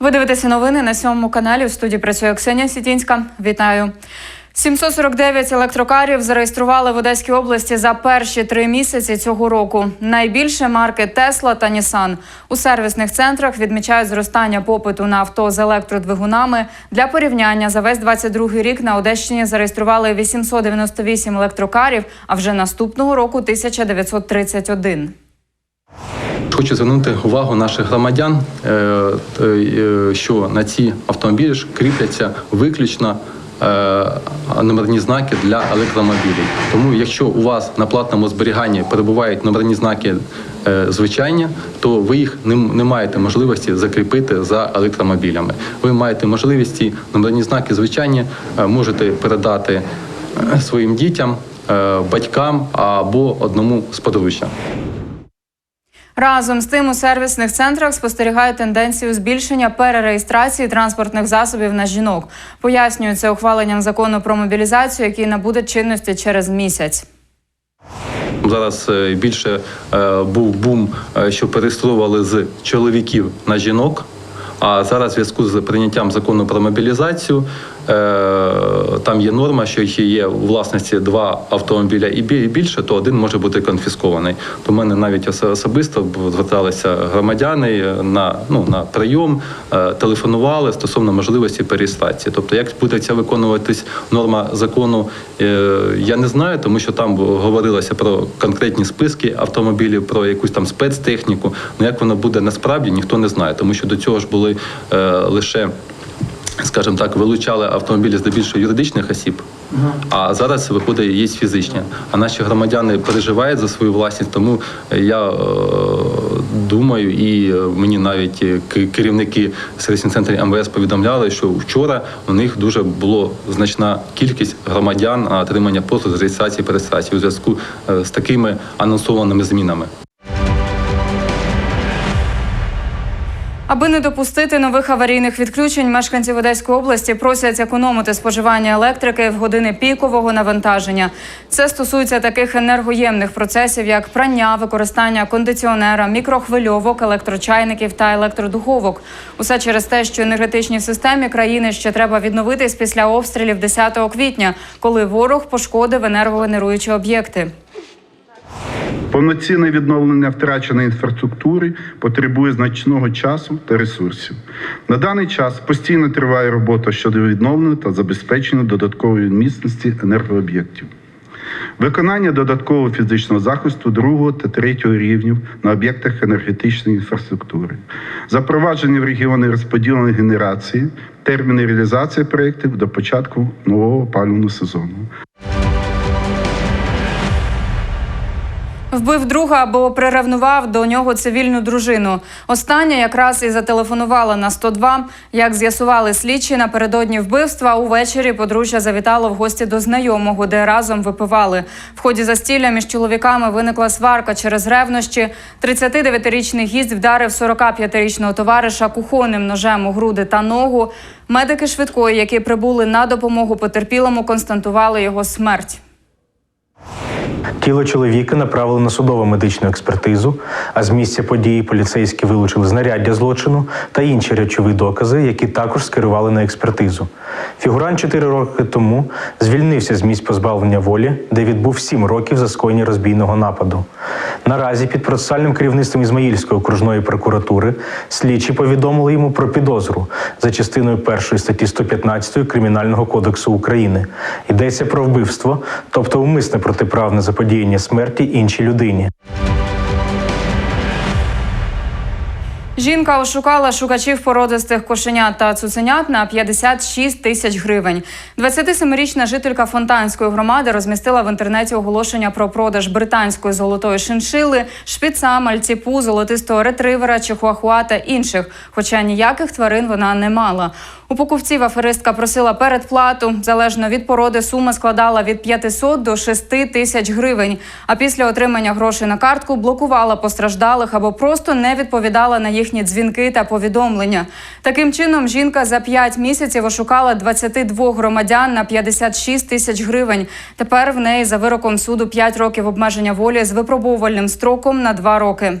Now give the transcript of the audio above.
Ви дивитеся новини на сьомому каналі. В студії працює Ксенія Сітінська. Вітаю. 749 електрокарів зареєстрували в Одеській області за перші три місяці цього року. Найбільше марки Тесла та Нісан. У сервісних центрах відмічають зростання попиту на авто з електродвигунами. Для порівняння за весь 22 рік на Одещині зареєстрували 898 електрокарів, а вже наступного року 1931. Хочу звернути увагу наших громадян, е, е, що на ці автомобілі ж кріпляться виключно е, номерні знаки для електромобілів. Тому, якщо у вас на платному зберіганні перебувають номерні знаки е, звичайні, то ви їх не, маєте можливості закріпити за електромобілями. Ви маєте можливість номерні знаки звичайні е, можете передати е, своїм дітям, е, батькам або одному з подружжя. Разом з тим у сервісних центрах спостерігають тенденцію збільшення перереєстрації транспортних засобів на жінок. Пояснюють це ухваленням закону про мобілізацію, який набуде чинності через місяць. Зараз е, більше е, був бум, е, що переєстрували з чоловіків на жінок. А зараз в зв'язку з прийняттям закону про мобілізацію там є норма, що якщо є у власності два автомобіля і бі- більше, то один може бути конфіскований. До мене навіть особисто зверталися громадяни е, на, ну, на прийом, е, телефонували стосовно можливості переєстрації. Тобто, як буде ця виконуватись норма закону, е, я не знаю, тому що там говорилося про конкретні списки автомобілів, про якусь там спецтехніку. Ну як воно буде насправді, ніхто не знає, тому що до цього ж були е, лише. Скажімо так, вилучали автомобілі здебільшого юридичних осіб, а зараз виходить є фізичні. А наші громадяни переживають за свою власність, тому я е, думаю, і е, мені навіть е, керівники сервісних центрів МВС повідомляли, що вчора у них дуже було значна кількість громадян на отримання послуг з реєстрації і у зв'язку е, з такими анонсованими змінами. Аби не допустити нових аварійних відключень, мешканці Одеської області просять економити споживання електрики в години пікового навантаження. Це стосується таких енергоємних процесів, як прання, використання кондиціонера, мікрохвильовок, електрочайників та електродуховок. Усе через те, що енергетичній системі країни ще треба відновитись після обстрілів 10 квітня, коли ворог пошкодив енергогенеруючі об'єкти. Повноцінне відновлення втраченої інфраструктури потребує значного часу та ресурсів. На даний час постійно триває робота щодо відновлення та забезпечення додаткової міцності енергооб'єктів. Виконання додаткового фізичного захисту другого та третього рівнів на об'єктах енергетичної інфраструктури, запровадження в регіони розподіленої генерації, терміни реалізації проєктів до початку нового опалювального сезону. Вбив друга або приревнував до нього цивільну дружину. Остання якраз і зателефонувала на 102. Як з'ясували слідчі напередодні вбивства, увечері подружжя завітало в гості до знайомого, де разом випивали. В ході застілля між чоловіками виникла сварка через ревнощі. 39-річний гість вдарив 45-річного товариша кухонним ножем у груди та ногу. Медики швидкої, які прибули на допомогу потерпілому, констатували його смерть. Тіло чоловіка направили на судово медичну експертизу, а з місця події поліцейські вилучили знаряддя злочину та інші речові докази, які також скерували на експертизу. Фігурант чотири роки тому звільнився з місць позбавлення волі, де відбув сім років за скоєння розбійного нападу. Наразі під процесуальним керівництвом Ізмаїльської окружної прокуратури слідчі повідомили йому про підозру за частиною першої статті 115 Кримінального кодексу України. Йдеться про вбивство, тобто умисне протиправне заподіяння смерті іншій людині. Жінка ошукала шукачів породистих кошенят та цуценят на 56 тисяч гривень. 27-річна жителька Фонтанської громади розмістила в інтернеті оголошення про продаж британської золотої шиншили, шпіца, мальціпу, золотистого ретривера, чихуахуа та інших. Хоча ніяких тварин вона не мала. У покупців аферистка просила передплату. Залежно від породи сума складала від 500 до 6 тисяч гривень. А після отримання грошей на картку блокувала постраждалих або просто не відповідала на їхні дзвінки та повідомлення. Таким чином, жінка за 5 місяців ошукала 22 громадян на 56 тисяч гривень. Тепер в неї за вироком суду 5 років обмеження волі з випробовувальним строком на 2 роки.